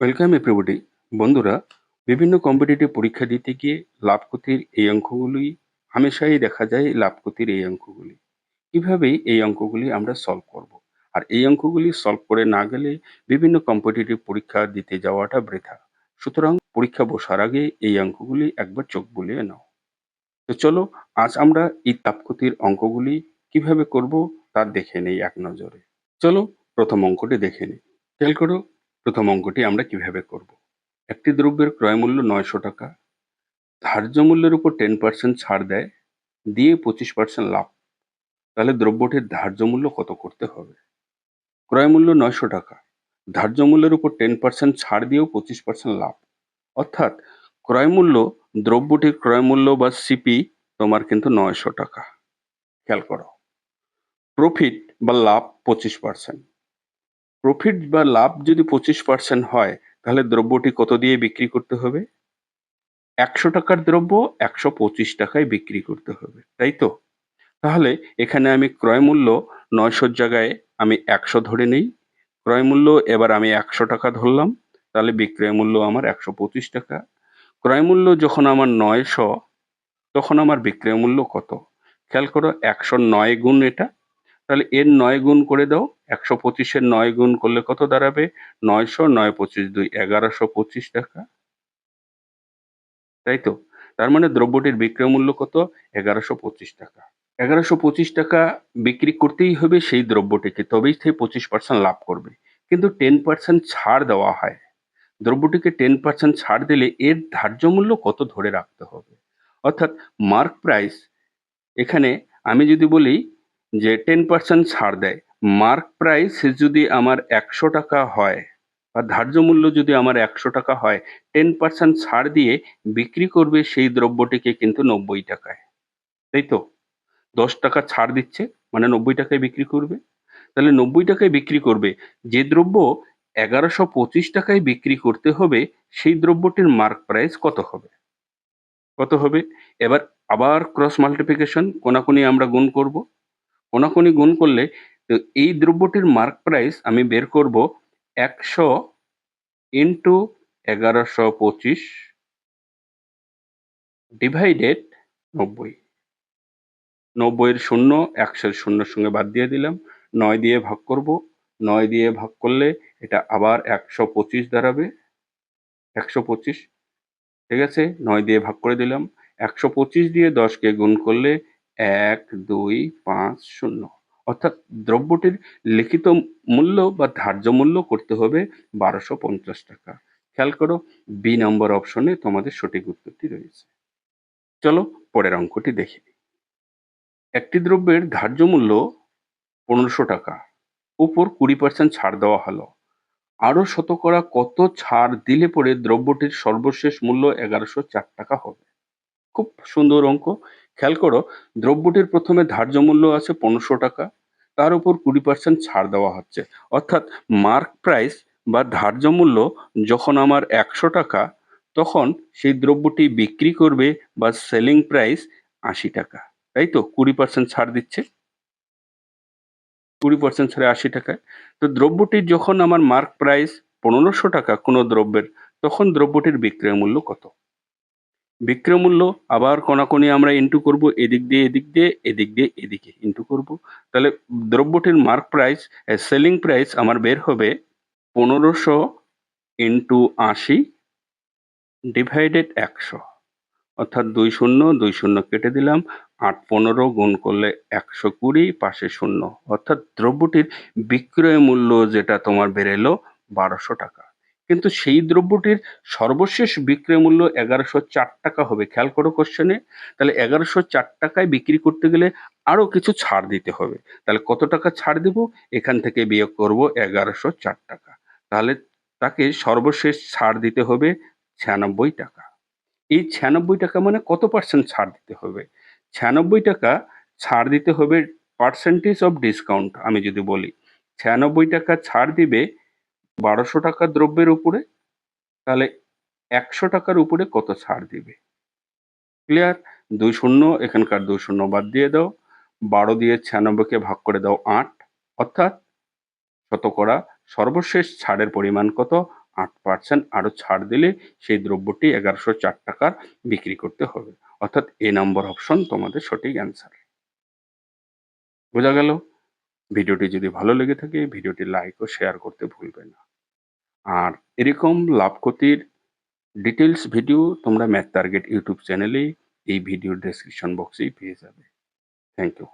Welcome everybody বন্ধুরা, বিভিন্ন competitive পরীক্ষা দিতে গিয়ে লাভ ক্ষতির এই অঙ্কগুলি হামেশাই দেখা যায় লাভ ক্ষতির এই অঙ্কগুলি। কীভাবে এই অঙ্কগুলি আমরা সলভ করব? আর এই অঙ্কগুলি সলভ করে না গেলে বিভিন্ন কম্পিটিটিভ পরীক্ষা দিতে যাওয়াটা বৃথা। সুতরাং পরীক্ষা বসার আগে এই অঙ্কগুলি একবার চোখ বুলিয়ে নাও। তো চলো, আজ আমরা এই তাপ ক্ষতির অঙ্কগুলি কীভাবে করব তা দেখে নেই এক নজরে। চলো, প্রথম অঙ্কটি দেখে নিই। খেয়াল করো প্রথম অঙ্কটি আমরা কীভাবে করব? একটি দ্রব্যের ক্রয় মূল্য নয়শো টাকা, ধার্য মূল্যের উপর টেন পার্সেন্ট ছাড় দেয়, দিয়ে পঁচিশ পার্সেন্ট লাভ। তাহলে দ্রব্যটির ধার্য মূল্য কত করতে হবে? ক্রয় মূল্য নয়শো টাকা, ধার্য মূল্যের উপর টেন পার্সেন্ট ছাড় দিয়েও পঁচিশ পার্সেন্ট লাভ। অর্থাৎ ক্রয় মূল্য, দ্রব্যটির ক্রয় মূল্য বা সিপি তোমার কিন্তু নয়শো টাকা। খেয়াল করো। প্রফিট বা লাভ পঁচিশ পার্সেন্ট প্রফিট বা লাভ যদি পঁচিশ পার্সেন্ট হয়, তাহলে দ্রব্যটি কত দিয়ে বিক্রি করতে হবে? একশো টাকার দ্রব্য একশো পঁচিশ টাকায় বিক্রি করতে হবে, তাই তো? তাহলে এখানে আমি ক্রয় মূল্য নয়শোর জায়গায় আমি একশো ধরে নেই। ক্রয় মূল্য এবার আমি একশো টাকা ধরলাম, তাহলে বিক্রয় মূল্য আমার একশো পঁচিশ টাকা। ক্রয় মূল্য যখন আমার নয়শো, তখন আমার বিক্রয় মূল্য কত? খেয়াল করো, একশো নয় গুণ এটা তাহলে এর নয় গুণ করে দাও, একশো পঁচিশের নয় গুণ করলে কত দাঁড়াবে? নয়শো, নয় পঁচিশ দুই, এগারোশো পঁচিশ টাকা। তাই তো? তার মানে দ্রব্যটির বিক্রয় মূল্য কত? এগারোশো পঁচিশ টাকা। এগারোশো পঁচিশ টাকা বিক্রি করতেই হবে সেই দ্রব্যটিকে, তবেই সে পঁচিশ পার্সেন্ট লাভ করবে। কিন্তু টেন পার্সেন্ট ছাড় দেওয়া হয়। দ্রব্যটিকে টেন পার্সেন্ট ছাড় দিলে এর ধার্য মূল্য কত ধরে রাখতে হবে? অর্থাৎ মার্ক প্রাইস এখানে আমি যদি বলি যে টেন পার্সেন্ট ছাড় দেয় মার্ক প্রাইস যদি আমার একশো টাকা হয় বা ধার্য মূল্য যদি আমার একশো টাকা হয় টেন পার্সেন্ট ছাড় দিয়ে বিক্রি করবে সেই দ্রব্যটিকে কিন্তু নব্বই টাকায়। তাই তো? দশ টাকা ছাড় দিচ্ছে মানে নব্বই টাকায় বিক্রি করবে। তাহলে নব্বই টাকায় বিক্রি করবে, যে দ্রব্য এগারোশো পঁচিশ টাকায় বিক্রি করতে হবে, সেই দ্রব্যটির মার্ক প্রাইস কত হবে? কত হবে? এবার আবার ক্রস মাল্টিপ্লিকেশন কোনাকুনি আমরা গুণ করব। কোনাকুনি গুণ করলে তো এই দ্রব্যটির মার্ক প্রাইস আমি বের করব একশো ইন্টু এগারোশো পঁচিশ ডিভাইডেড নব্বই। নব্বইয়ের শূন্য, একশোর শূন্যর সঙ্গে বাদ দিয়ে দিলাম। নয় দিয়ে ভাগ করব। নয় দিয়ে ভাগ করলে এটা আবার একশো পঁচিশ দাঁড়াবে। একশো পঁচিশ, ঠিক আছে? নয় দিয়ে ভাগ করে দিলাম। একশো পঁচিশ দিয়ে দশকে গুণ করলে এক, দুই, পাঁচ, শূন্য। অর্থাৎ দ্রব্যটির লিখিত মূল্য বা ধার্য মূল্য করতে হবে বারোশো পঞ্চাশ টাকা। খেয়াল করো বি নম্বর অপশনে তোমাদের সঠিক উত্তরটি রয়েছে। চলো পরের অঙ্কটি দেখি একটি দ্রব্যের ধার্য মূল্য পনেরোশো টাকা, উপর কুড়ি পার্সেন্ট ছাড় দেওয়া হলো। আরও শতকরা কত ছাড় দিলে পরে দ্রব্যটির সর্বশেষ মূল্য এগারোশো চার টাকা হবে? খুব সুন্দর অঙ্ক। খেয়াল করো, দ্রব্যটির প্রথমে ধার্য মূল্য আছে পনেরোশো টাকা, তার উপর কুড়ি পার্সেন্ট ছাড় দেওয়া হচ্ছে। অর্থাৎ মার্ক প্রাইস বা ধার্য মূল্য যখন আমার একশো টাকা, তখন সেই দ্রব্যটি বিক্রি করবে বা সেলিং প্রাইস আশি টাকা। তাই তো? কুড়ি পার্সেন্ট ছাড় দিচ্ছে। কুড়ি পার্সেন্ট ছাড়ে আশি টাকায়। তো দ্রব্যটির যখন আমার মার্ক প্রাইস পনেরোশো টাকা কোনো দ্রব্যের, তখন দ্রব্যটির বিক্রয় মূল্য কত? বিক্রয় মূল্য আবার কোনাকুনি আমরা ইন্টু করব, এদিক দিয়ে এদিক দিয়ে এদিক দিয়ে এদিকে ইন্টু করব। তাহলে দ্রব্যটির মার্ক প্রাইস সেলিং প্রাইস আমার বের হবে পনেরোশো ইন্টু আশি ডিভাইডেড একশো। অর্থাৎ দুই শূন্য দুই শূন্য কেটে দিলাম, আট পনেরো গুণ করলে একশো কুড়ি, পাশে শূন্য। অর্থাৎ দ্রব্যটির বিক্রয় মূল্য যেটা তোমার বেরেলো বারোশো টাকা। কিন্তু সেই দ্রব্যটির সর্বশেষ বিক্রয় মূল্য এগারোশো চার টাকা হবে। খেয়াল করো কোশ্চেনে তাহলে এগারোশো চার টাকায় বিক্রি করতে গেলে আরও কিছু ছাড় দিতে হবে। তাহলে কত টাকা ছাড় দেব? এখান থেকে বিয়োগ করব এগারোশো চার টাকা। তাহলে তাকে সর্বশেষ ছাড় দিতে হবে ছিয়ানব্বই টাকা। এই ছিয়ানব্বই টাকা মানে কত পার্সেন্ট ছাড় দিতে হবে? ছিয়ানব্বই টাকা ছাড় দিতে হবে পার্সেন্টেজ অফ ডিসকাউন্ট আমি যদি বলি। ছিয়ানব্বই টাকা ছাড় দিবে বারোশো টাকার দ্রব্যের উপরে, তাহলে একশো টাকার উপরে কত ছাড় দিবে? ক্লিয়ার দুই শূন্য, এখানকার দুই শূন্য বাদ দিয়ে দাও। বারো দিয়ে ছিয়ানব্বইকে ভাগ করে দাও আট, অর্থাৎ শতকরা সর্বশেষ ছাড়ের পরিমাণ কত? আট পার্সেন্ট আরও ছাড় দিলে সেই দ্রব্যটি এগারোশো চার টাকার বিক্রি করতে হবে। অর্থাৎ এ নম্বর অপশন তোমাদের সঠিক অ্যান্সার বোঝা গেল? ভিডিওটি যদি ভালো লেগে থাকে, ভিডিওটি লাইক ও শেয়ার করতে ভুলবে না। আর এরকম লাভ ক্ষতির ডিটেলস ভিডিও তোমরা ম্যাথ টার্গেট ইউটিউব চ্যানেলে এই ভিডিওর ডেসক্রিপশন বক্সেই পেয়ে যাবে। Thank you